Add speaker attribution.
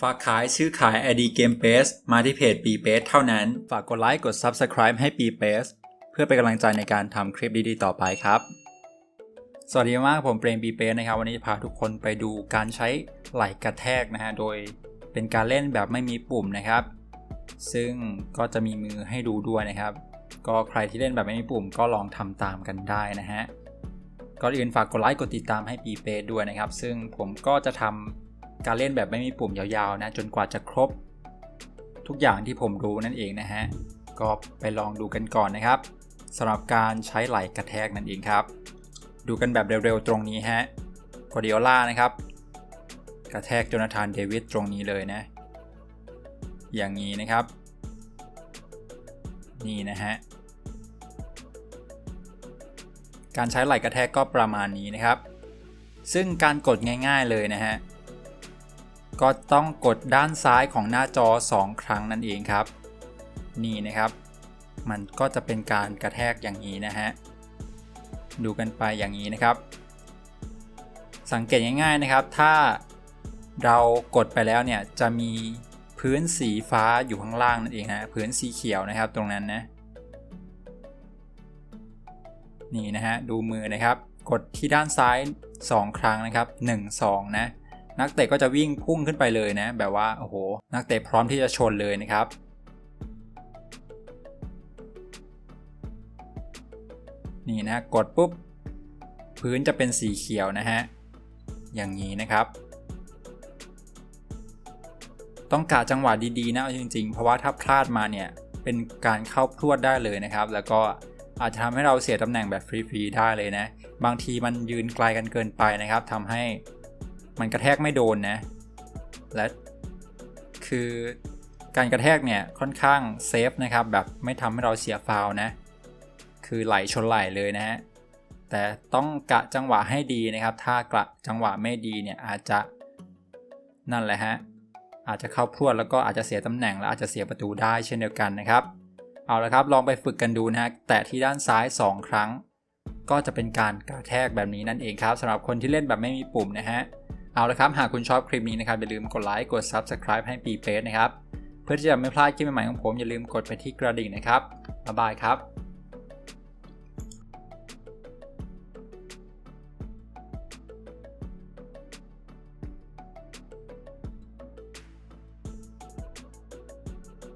Speaker 1: ฝากขายซื้อขาย ID Game p a s มาที่เพจ b p a s e เท่านั้น ฝากกดไลค์กด Subscribe ให้ b p a s e เพื่อเป็นกำลังใจในการทำคลิปดีๆ ต่อไปครับ สวัสดีมากผมเปรม b p a s e นะครับ วันนี้จะพาทุกคนไปดูการใช้ไหลกระแทกนะฮะ โดยเป็นการเล่นแบบไม่มีปุ่มนะครับ ซึ่งก็จะมีมือให้ดูด้วยนะครับ ก็ใครที่เล่นแบบไม่มีปุ่มก็ลองทำตามกันได้นะฮะก่อนอื่นฝากกดไลค์กดติดตามให้ปีเปด้วยนะครับ ซึ่งผมก็จะทำ การเล่นแบบไม่มีปุ่มยาวๆนะจนกว่าจะครบ ทุกอย่างที่ผมรู้นั่นเองนะฮะก็ไปลองดูกันก่อนนะครับสำหรับการใช้ไหล่กระแทกนั่นเองครับ ดูกันแบบเร็วๆตรงนี้ฮะกอดิโอล่านะครับ กระแทกโจนาธานเดวิดตรงนี้เลยนะ อย่างนี้นะครับ นี่นะฮะการใช้ไหล่กระแทกก็ประมาณนี้นะครับ ซึ่งการกดง่ายๆเลยนะฮะ ก็ต้องกดด้านซ้ายของหน้าจอ 2 ครั้งนั่นเองครับ นี่นะครับ มันก็จะเป็นการกระแทกอย่างนี้นะฮะ ดูกันไปอย่างนี้นะครับ สังเกตง่ายๆนะครับ ถ้าเรากดไปแล้วเนี่ยจะมีพื้นสีฟ้าอยู่ข้างล่างนั่นเองฮะพื้นสีเขียวนะครับตรงนั้นนะ นี่นะฮะดูมือนะครับ กดที่ด้านซ้าย 2 ครั้งนะครับ 1 2 นะ นักเตะก็จะวิ่งพุ่งขึ้นไปเลยนะ แบบว่าโอ้โห นักเตะพร้อมที่จะชนเลยนะครับนี่นะกดปุ๊บ พื้นจะเป็นสีเขียวนะฮะ อย่างนี้นะครับ ต้องกะจังหวะดีๆนะจริง ๆ เพราะว่าถ้าพลาดมาเนี่ย เป็นการเข้าพรวดได้เลยนะครับ แล้วก็อาจจะทำให้เราเสียตำแหน่งแบบฟรีๆได้เลยนะ บางทีมันยืนไกลกันเกินไปนะครับทำให้ มันกระแทกไม่โดนนะ และคือการกระแทกเนี่ยค่อนข้างเซฟนะครับแบบไม่ทำให้เราเสียฟาวนะ คือไหลชนไหลเลยนะฮะ แต่ต้องกะจังหวะให้ดีนะครับ ถ้ากะจังหวะไม่ดีเนี่ยอาจจะนั่นแหละฮะอาจจะเข้าพรวดแล้วก็อาจจะเสียตำแหน่งและอาจจะเสียประตูได้เช่นเดียวกันนะครับ เอาละครับลองไปฝึกกันดูนะฮะแตะที่ด้านซ้าย 2 ครั้ง ก็จะเป็นการกระแทกแบบนี้นั่นเองครับสำหรับคนที่เล่นแบบไม่มีปุ่มนะฮะ เอาละครับ หากคุณชอบคลิปนี้นะครับ อย่าลืมกดไลค์กด Subscribe ให้ปีเปสนะครับ เพื่อที่จะไม่พลาดคลิปใหม่ๆของผมอย่าลืมกดไปที่กระดิ่งนะครับบ๊ายบายครับ